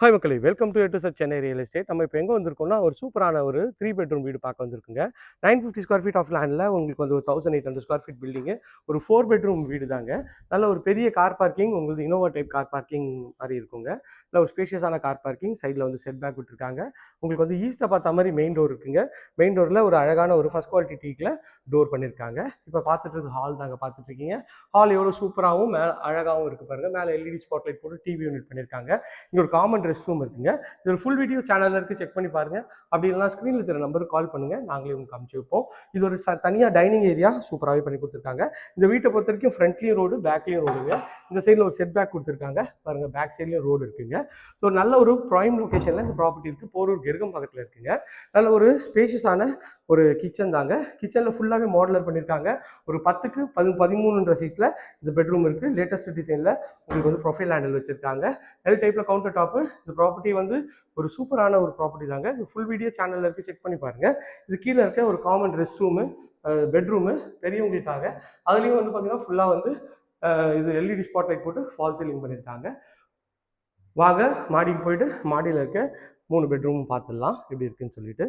Hi மக்களே. Welcome to எட்டு sir Chennai real estate நம்ம இப்போ எங்கே வந்திருக்கோம்னா ஒரு சூப்பரான ஒரு த்ரீ பெட்ரூம் வீடு பார்க்க வந்திருக்குங்க. Nine fifty square feet of லேண்டில் உங்களுக்கு வந்து ஒரு thousand eight hundred square feet building ஒரு ஃபோர் பெட்ரூம் வீடு தாங்க நல்ல ஒரு பெரிய கார் பார்க்கிங் உங்களுக்கு இனோவா டைப் கார் பார்க்கிங் மாதிரி இருக்குங்க. நல்ல ஒரு ஸ்பேஷியஸான கார் பார்க்கிங் சைடில் வந்து செட் பேக் விட்டுருக்காங்க. உங்களுக்கு வந்து ஈஸ்ட்டை பார்த்த மாதிரி மெயின் டோர் இருக்குங்க. மெயின் டோரில் ஒரு அழகான ஒரு ஃபஸ்ட் குவாலிட்டி டீக்கில் டோர் பண்ணியிருக்காங்க இப்போ பார்த்துட்டு ஹால் தாங்க பார்த்துட்டு இருக்கீங்க ஹால் எவ்வளோ சூப்பராகவும் மேலே அழகாகவும் இருக்குது பாருங்கள் மேலே எல்இடி ஸ்பாட்லைட் போட்டு டிவி யூனிட் பண்ணியிருக்காங்க இங்கே ஒரு காமன் ரெஸ்ட் ரூம் இருக்குங்க. இதில் ஃபுல் வீடியோ சேனலில் இருக்குது செக் பண்ணி பாருங்கள் அப்படி இல்லைனா ஸ்க்ரீனில் இருக்கிற நம்பருக்கு கால் பண்ணுங்கள் நாங்களே உங்களுக்கு காமிச்சு வைப்போம். இது ஒரு தனியாக டைனிங் ஏரியா சூப்பராகவே பண்ணி கொடுத்துருக்காங்க. இந்த வீட்டை பொறுத்த வரைக்கும் ஃப்ரண்ட்லேயும் ரோடு பேக்லேயும் ரோடுங்க இந்த சைடில் ஒரு செட் பேக் கொடுத்துருக்காங்க பாருங்கள் பேக் சைட்லேயும் ரோடு இருக்குங்க. ஸோ நல்ல ஒரு ப்ரைம் லொக்கேஷனில் இந்த ப்ராப்பர்ட்டி இருக்குது போரூர் கெருகம் பக்கத்தில் இருக்குங்க. நல்ல ஒரு ஸ்பேஷியஸான ஒரு கிச்சன் தாங்க. கிச்சனில் ஃபுல்லாகவே மாடலர் பண்ணியிருக்காங்க ஒரு பத்துக்கு பதி பதிமூணுன்ற சைஸில் இந்த பெட்ரூம் இருக்குது லேட்டஸ்ட் டிசைனில் உங்களுக்கு வந்து ப்ரொஃபைல் ஹேண்டில் வச்சுருக்காங்க. எல் டைப்பில் கவுண்டர் டாப்பு இந்த ப்ராப்பர்ட்டி வந்து ஒரு சூப்பரான ஒரு ப்ராப்பர்ட்டி தாங்க. இது ஃபுல் வீடியோ சேனலில் இருக்குது செக் பண்ணி பாருங்கள் இது கீழே இருக்க ஒரு காமன் ரெஸ்ட் ரூமு பெட்ரூமு பெரியவங்களுக்காக. அதுலேயும் வந்து பார்த்தீங்கன்னா ஃபுல்லாக வந்து இது எல்இடி ஸ்பாட் லைட் போட்டு ஃபால் சீலிங் பண்ணியிருக்காங்க வாங்க மாடிக்கு போயிட்டு மாடியில் இருக்க மூணு பெட்ரூம் பார்த்துடலாம். எப்படி இருக்குன்னு சொல்லிட்டு.